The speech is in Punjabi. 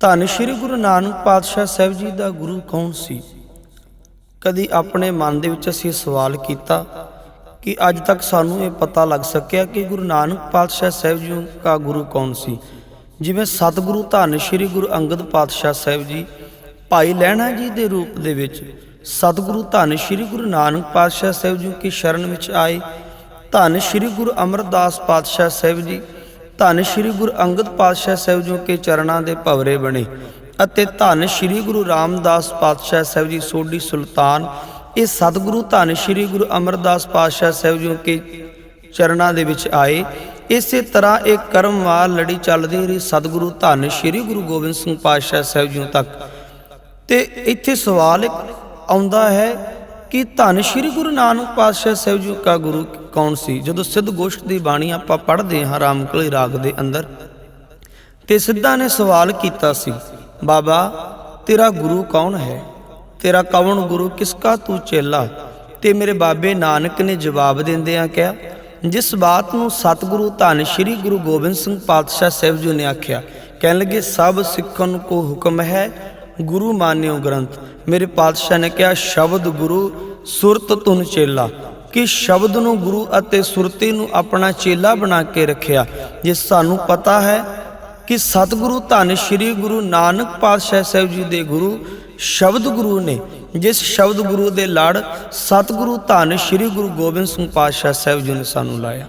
ਧੰਨ ਸ਼੍ਰੀ ਗੁਰੂ ਨਾਨਕ ਪਾਤਸ਼ਾਹ ਸਾਹਿਬ ਜੀ ਦਾ ਗੁਰੂ ਕੌਣ ਸੀ? ਕਦੀ ਆਪਣੇ ਮਨ ਦੇ ਵਿੱਚ ਅਸੀਂ ਸਵਾਲ ਕੀਤਾ ਕਿ ਅੱਜ ਤੱਕ ਸਾਨੂੰ ਇਹ ਪਤਾ ਲੱਗ ਸਕਿਆ ਕਿ ਗੁਰੂ ਨਾਨਕ ਪਾਤਸ਼ਾਹ ਸਾਹਿਬ ਜੀ ਦਾ ਗੁਰੂ ਕੌਣ ਸੀ? ਜਿਵੇਂ ਸਤਿਗੁਰੂ ਧੰਨ ਸ਼੍ਰੀ ਗੁਰੂ ਅੰਗਦ ਪਾਤਸ਼ਾਹ ਸਾਹਿਬ ਜੀ ਭਾਈ ਲਹਿਣਾ ਜੀ ਦੇ ਰੂਪ ਦੇ ਵਿੱਚ ਸਤਿਗੁਰੂ ਧੰਨ ਸ਼੍ਰੀ ਗੁਰੂ ਨਾਨਕ ਪਾਤਸ਼ਾਹ ਸਾਹਿਬ ਜੀ ਕੀ ਸ਼ਰਨ ਵਿੱਚ ਆਏ, ਧੰਨ ਸ਼੍ਰੀ ਗੁਰੂ ਅਮਰਦਾਸ ਪਾਤਸ਼ਾਹ ਸਾਹਿਬ ਜੀ ਧੰਨ ਸ਼੍ਰੀ ਗੁਰੂ ਅੰਗਦ ਪਾਤਸ਼ਾਹ ਸਾਹਿਬ ਜੀ ਕੇ ਚਰਨਾਂ ਦੇ ਭਵਰੇ ਬਣੇ ਅਤੇ ਧੰਨ ਸ਼੍ਰੀ ਗੁਰੂ ਰਾਮਦਾਸ ਪਾਤਸ਼ਾਹ ਸਾਹਿਬ ਜੀ ਸੋਢੀ ਸੁਲਤਾਨ, ਇਹ ਸਤਿਗੁਰੂ ਧੰਨ ਸ਼੍ਰੀ ਗੁਰੂ ਅਮਰਦਾਸ ਪਾਤਸ਼ਾਹ ਸਾਹਿਬ ਜੀ ਕੇ ਚਰਨਾਂ ਦੇ ਵਿੱਚ ਆਏ। ਇਸੇ ਤਰ੍ਹਾਂ ਇਹ ਕਰਮਵਾਰ ਲੜੀ ਚੱਲਦੀ ਰਹੀ ਸਤਿਗੁਰੂ ਧੰਨ ਸ਼੍ਰੀ ਗੁਰੂ ਗੋਬਿੰਦ ਸਿੰਘ ਪਾਤਸ਼ਾਹ ਸਾਹਿਬ ਜੀ ਤੱਕ। ਤੇ ਇੱਥੇ ਸਵਾਲ ਆਉਂਦਾ ਹੈ ਕਿ ਧੰਨ ਸ਼੍ਰੀ ਗੁਰੂ ਨਾਨਕ ਪਾਤਸ਼ਾਹ ਸਾਹਿਬ ਜੀ ਦਾ ਗੁਰੂ ਕੌਣ ਸੀ? ਜਦੋਂ ਸਿੱਧ ਗੋਸ਼ਟ ਦੀ ਬਾਣੀ ਆਪਾਂ ਪੜ੍ਹਦੇ ਹਾਂ ਰਾਮਕਲੀ ਰਾਗ ਦੇ ਅੰਦਰ, ਤੇ ਸਿੱਧਾ ਨੇ ਸਵਾਲ ਕੀਤਾ ਸੀ, ਬਾਬਾ, ਤੇਰਾ ਗੁਰੂ ਕੌਣ ਹੈ? ਤੇਰਾ ਕੌਣ ਗੁਰੂ ਕਿਸਕਾ ਤੂੰ ਚੇਲਾ? ਤੇ ਮੇਰੇ ਬਾਬੇ ਨਾਨਕ ਨੇ ਜਵਾਬ ਦਿੰਦਿਆਂ ਕਿਹਾ, ਜਿਸ ਬਾਤ ਨੂੰ ਸਤਿਗੁਰੂ ਧੰਨ ਸ਼੍ਰੀ ਗੁਰੂ ਗੋਬਿੰਦ ਸਿੰਘ ਪਾਤਸ਼ਾਹ ਸਾਹਿਬ ਜੀ ਨੇ ਆਖਿਆ, ਕਹਿਣ ਲੱਗੇ, ਸਭ ਸਿੱਖਣ ਕੋ ਹੁਕਮ ਹੈ ਗੁਰੂ ਮਾਨਿਓ ਗ੍ਰੰਥ। ਮੇਰੇ ਪਾਤਸ਼ਾਹ ਨੇ ਕਿਹਾ, ਸ਼ਬਦ ਗੁਰੂ, ਸੁਰਤ ਤੁਨ ਚੇਲਾ। ਕਿ ਸ਼ਬਦ ਨੂੰ ਗੁਰੂ ਅਤੇ ਸੁਰਤੀ ਨੂੰ ਆਪਣਾ ਚੇਲਾ ਬਣਾ ਕੇ ਰੱਖਿਆ। ਜੇ ਸਾਨੂੰ ਪਤਾ ਹੈ ਕਿ ਸਤਿਗੁਰੂ ਧੰਨ ਸ਼੍ਰੀ ਗੁਰੂ ਨਾਨਕ ਪਾਤਸ਼ਾਹ ਸਾਹਿਬ ਜੀ ਦੇ ਗੁਰੂ ਸ਼ਬਦ ਗੁਰੂ ਨੇ, ਜਿਸ ਸ਼ਬਦ ਗੁਰੂ ਦੇ ਲੜ ਸਤਿਗੁਰੂ ਧੰਨ ਸ਼੍ਰੀ ਗੁਰੂ ਗੋਬਿੰਦ ਸਿੰਘ ਪਾਤਸ਼ਾਹ ਸਾਹਿਬ ਜੀ ਨੇ ਸਾਨੂੰ ਲਾਇਆ।